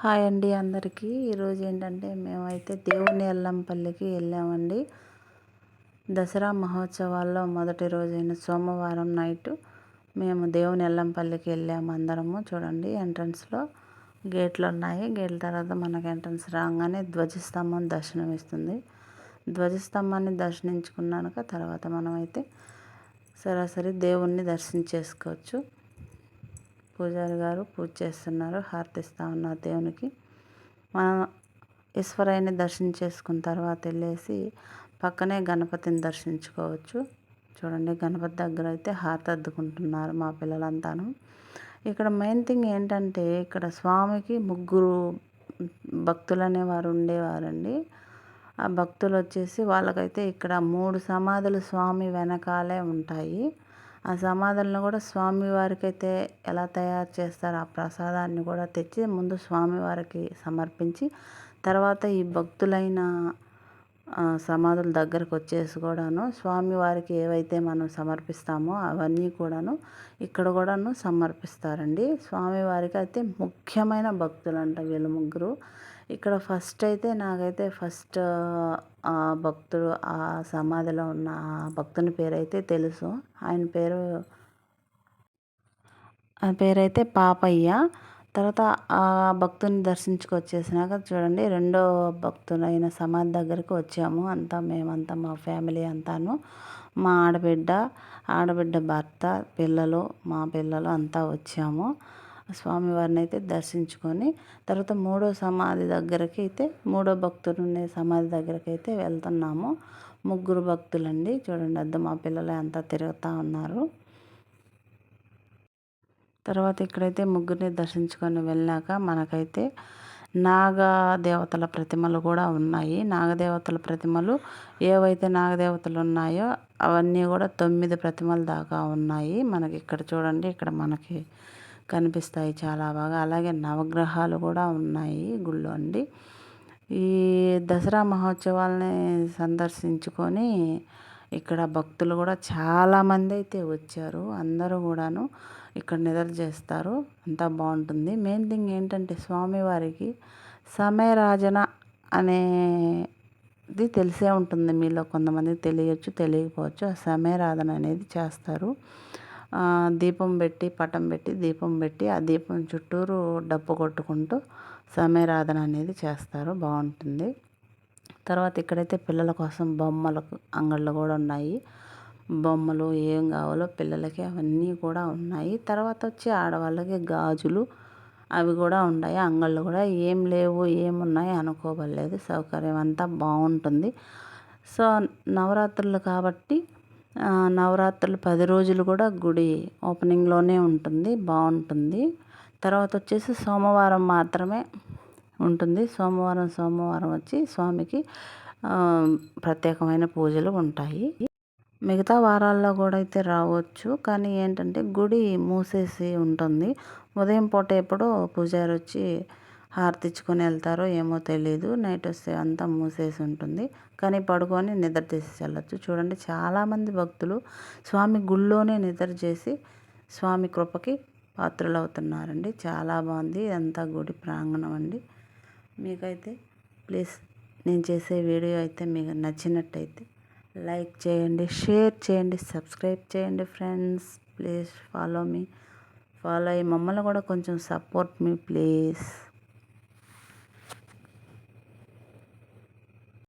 Hi అండి అందరికీ. ఈరోజు ఏంటంటే మేమైతే దేవుని ఎల్లంపల్లికి వెళ్ళామండి. దసరా మహోత్సవాల్లో మొదటి రోజైన సోమవారం నైట్ మేము దేవుని ఎల్లంపల్లికి వెళ్ళాము అందరము. చూడండి ఎంట్రన్స్లో గేట్లు ఉన్నాయి. గేట్ల తర్వాత మనకు ఎంట్రన్స్ రాగానే ధ్వజస్తంభం దర్శనం ఇస్తుంది ధ్వజస్తంభాన్ని దర్శించుకున్నాక తర్వాత మనమైతే సరాసరి దేవుణ్ణి దర్శించేసుకోవచ్చు. పూజారి గారు పూజ చేస్తున్నారు. హారతిస్తూ ఉన్నారు దేవునికి. మనం ఈశ్వరాయని దర్శనం చేసుకున్న తర్వాత వెళ్ళేసి పక్కనే గణపతిని దర్శించుకోవచ్చు. చూడండి గణపతి దగ్గర అయితే హారతి అద్దుకుంటున్నారు మా పిల్లలంతాను. ఇక్కడ మెయిన్ థింగ్ ఏంటంటే ఇక్కడ స్వామికి ముగ్గురు భక్తులు అనేవారు ఉండేవారండి. ఆ భక్తులు వచ్చేసి వాళ్ళకైతే ఇక్కడ మూడు సమాధులు స్వామి వెనకాలే ఉంటాయి. ఆ సమాధులను కూడా స్వామివారికైతే ఎలా తయారు చేస్తారో ఆ ప్రసాదాన్ని కూడా తెచ్చి ముందు స్వామివారికి సమర్పించి తర్వాత ఈ భక్తులైన సమాధుల దగ్గరకు వచ్చేసి కూడాను స్వామివారికి ఏవైతే మనం సమర్పిస్తామో అవన్నీ కూడాను ఇక్కడ కూడాను సమర్పిస్తారండి. స్వామివారికి అయితే ముఖ్యమైన భక్తులు అంట వీళ్ళు ముగ్గురు. ఇక్కడ ఫస్ట్ అయితే నాకైతే ఫస్ట్ ఆ భక్తుడు ఆ సమాధిలో ఉన్న ఆ భక్తుని పేరైతే తెలుసు. ఆయన పేరు ఆ పేరైతే పాపయ్య. తర్వాత ఆ భక్తుని దర్శించుకొచ్చేసినాక చూడండి రెండో భక్తులైన సమాధి దగ్గరికి వచ్చాము. అంతా మేమంతా మా ఫ్యామిలీ అంతాను. మా ఆడబిడ్డ ఆడబిడ్డ భర్త పిల్లలు మా పిల్లలు అంతా వచ్చాము. స్వామివారిని అయితే దర్శించుకొని తర్వాత మూడో సమాధి దగ్గరకి అయితే మూడో భక్తులు ఉండే సమాధి దగ్గరకి అయితే వెళ్తున్నాము. ముగ్గురు భక్తులండి. చూడండి అద్దు మా పిల్లలు అంతా తిరుగుతూ ఉన్నారు. తర్వాత ఇక్కడైతే ముగ్గురిని దర్శించుకొని వెళ్ళాక మనకైతే నాగదేవతల ప్రతిమలు కూడా ఉన్నాయి. నాగదేవతల ప్రతిమలు ఏవైతే నాగదేవతలు ఉన్నాయో అవన్నీ కూడా తొమ్మిది ప్రతిమల దాకా ఉన్నాయి. మనకి ఇక్కడ చూడండి ఇక్కడ మనకి కనిపిస్తాయి చాలా బాగా. అలాగే నవగ్రహాలు కూడా ఉన్నాయి గుళ్ళో అండి. ఈ దసరా మహోత్సవాలని సందర్శించుకొని ఇక్కడ భక్తులు కూడా చాలామంది అయితే వచ్చారు. అందరూ కూడాను ఇక్కడ నిద్ర చేస్తారు. అంతా బాగుంటుంది. మెయిన్ థింగ్ ఏంటంటే స్వామివారికి సమయరాజన అనేది తెలిసే ఉంటుంది. మీలో కొంతమందికి తెలియచ్చు తెలియకపోవచ్చు. ఆ సమయరాధన అనేది చేస్తారు. దీపం పెట్టి పటం పెట్టి దీపం పెట్టి ఆ దీపం చుట్టూరు డప్పు కొట్టుకుంటూ సమయరాధన అనేది చేస్తారు. బాగుంటుంది. తర్వాత ఇక్కడైతే పిల్లల కోసం బొమ్మలు అంగళ్ళు కూడా ఉన్నాయి. బొమ్మలు ఏం కావాలో పిల్లలకి అవన్నీ కూడా ఉన్నాయి. తర్వాత వచ్చి ఆడవాళ్ళకి గాజులు అవి కూడా ఉన్నాయి. అంగళ్ళు కూడా ఏం లేవు ఏమున్నాయి అనుకోవలేదు సౌకర్యం అంతా బాగుంటుంది. సో నవరాత్రులు కాబట్టి నవరాత్రులు పది రోజులు కూడా గుడి ఓపెనింగ్లోనే ఉంటుంది బాగుంటుంది. తర్వాత వచ్చేసి సోమవారం మాత్రమే ఉంటుంది. సోమవారం సోమవారం వచ్చి స్వామికి ప్రత్యేకమైన పూజలు ఉంటాయి. మిగతా వారాల్లో కూడా అయితే రావచ్చు. కానీ ఏంటంటే గుడి మూసేసి ఉంటుంది. ఉదయం పూట ఎప్పుడో పూజారి వచ్చి హారతిచ్చుకొని వెళ్తారో ఏమో తెలియదు నైట్ వస్తే అంతా మూసేసి ఉంటుంది. కానీ పడుకొని నిద్ర చేసి వెళ్ళచ్చు. చూడండి చాలామంది భక్తులు స్వామి గుళ్ళోనే నిద్ర చేసి స్వామి కృపకి పాత్రలు అవుతున్నారండి చాలా బాగుంది. ఇదంతా గుడి ప్రాంగణం అండి. మీకైతే ప్లీజ్ నేను చేసే వీడియో అయితే మీకు నచ్చినట్టయితే లైక్ చేయండి షేర్ చేయండి సబ్స్క్రైబ్ చేయండి ఫ్రెండ్స్. ప్లీజ్ ఫాలో మీ ఫాలో అయ్యి మమ్మల్ని కూడా కొంచెం సపోర్ట్ మీ ప్లీజ్.